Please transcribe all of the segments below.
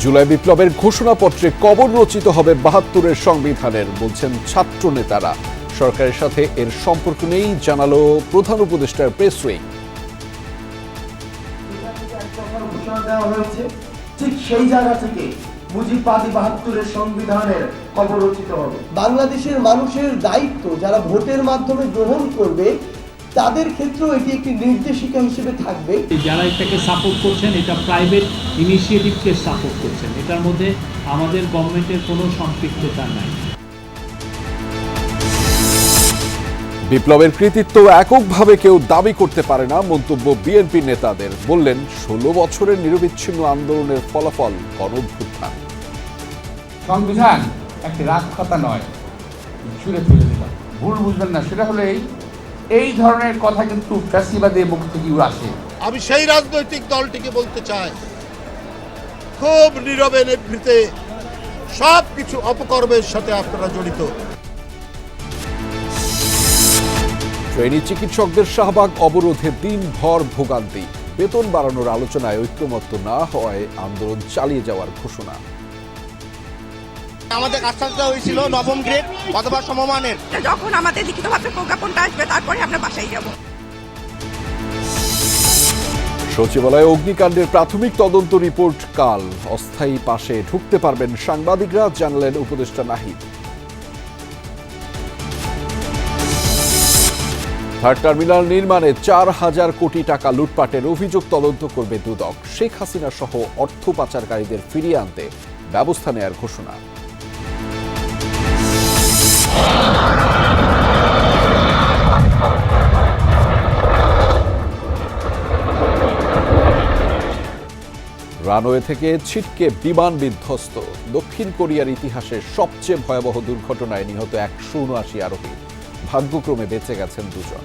জুলাই বিপ্লবের ঘোষণাপত্রে কবর রচিত হবে বাহাত্তরের সংবিধানের বলছেন ছাত্র নেতারা সরকারের সাথে এর সম্পর্ক নেই জানালো প্রধান উপদেষ্টার প্রেস উইং। ঠিক সেই জায়গা থেকে মুজিববাদী বাহাত্তরের সংবিধানের কবর রচিত হবে। বাংলাদেশের মানুষের দায়িত্ব যারা ভোটের মাধ্যমে গ্রহণ করবে তাদের ক্ষেত্রেও এটি একটি নির্দেশিকা হিসেবে থাকবে। যারা এটাকে সাপোর্ট করছেন এটা প্রাইভেট ইনিশিয়েটিভকে সাপোর্ট করছেন। এটার মধ্যে আমাদের গভর্নমেন্টের কোনো সম্পৃক্ততা নাই। বিপ্লবের কৃতিত্ব এককভাবে কেউ দাবি করতে পারে না মন্তব্য বিএনপি নেতাদের। বললেন ষোলো বছরের নিরবিচ্ছিন্ন আন্দোলনের ফলাফল গণভ্যুত্থান। সংবিধান একটি রাজখাতা নয় ছুঁড়ে ফেলে দিলাম। ভুল বুঝবেন না সেটা হলো এই ধরনের কথা কিন্তু ফ্যাসিবাদের মুখ থেকে আসে। আমি সেই রাজনৈতিক দলটিকে বলতে চাই খুব নীরবে নিভৃতে সব কিছু অপকর্মের সাথে আপনারা জড়িত। ট্রেনি চিকিৎসকদের শাহবাগ অবরোধে দিনভর ভোগান্তি। বেতন বাড়ানোর আলোচনায় ঐক্যমত্য না হওয়ায় আন্দোলন চালিয়ে যাওয়ার ঘোষণা। আমাদের কাজটা হয়েছিল নবম গ্রেড অথবা সমমানের। যখন আমাদের লিখিতভাবে প্রজ্ঞাপনটা আসবে তারপরে আমরা বাসায় যাব। সচিবালয়ে অগ্নিকাণ্ডের প্রাথমিক তদন্ত রিপোর্ট কাল। অস্থায়ী পাশে ঢুকতে পারবেন সাংবাদিকরা জানালেন উপদেষ্টা নাহিদ। থার্ড টার্মিনাল নির্মাণে চার হাজার কোটি টাকা লুটপাটের অভিযোগ তদন্ত করবে দুদক। শেখ হাসিনা সহ অর্থ পাচারকারীদের ফিরিয়ে আনতে ব্যবস্থা নেয়ার ঘোষণা। রানওয়ে থেকে ছিটকে বিমান বিধ্বস্ত। দক্ষিণ কোরিয়ার ইতিহাসে সবচেয়ে ভয়াবহ দুর্ঘটনায় নিহত একশো উনআশি আরোহী। ভাগ্যক্রমে বেঁচে গেছেন দুজন।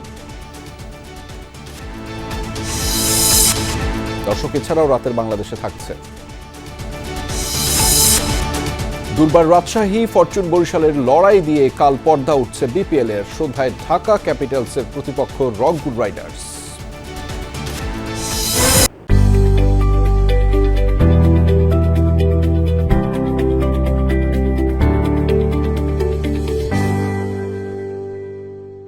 দর্শক, এছাড়াও রাতের বাংলাদেশে থাকছে। দুর্বার রাজশাহী, ফরচুন বরিশালের লড়াই দিয়ে কাল পর্দা উঠছে বিপিএল এর সন্ধ্যায় ঢাকা ক্যাপিটালসের প্রতিপক্ষ রংপুর রাইডার্স।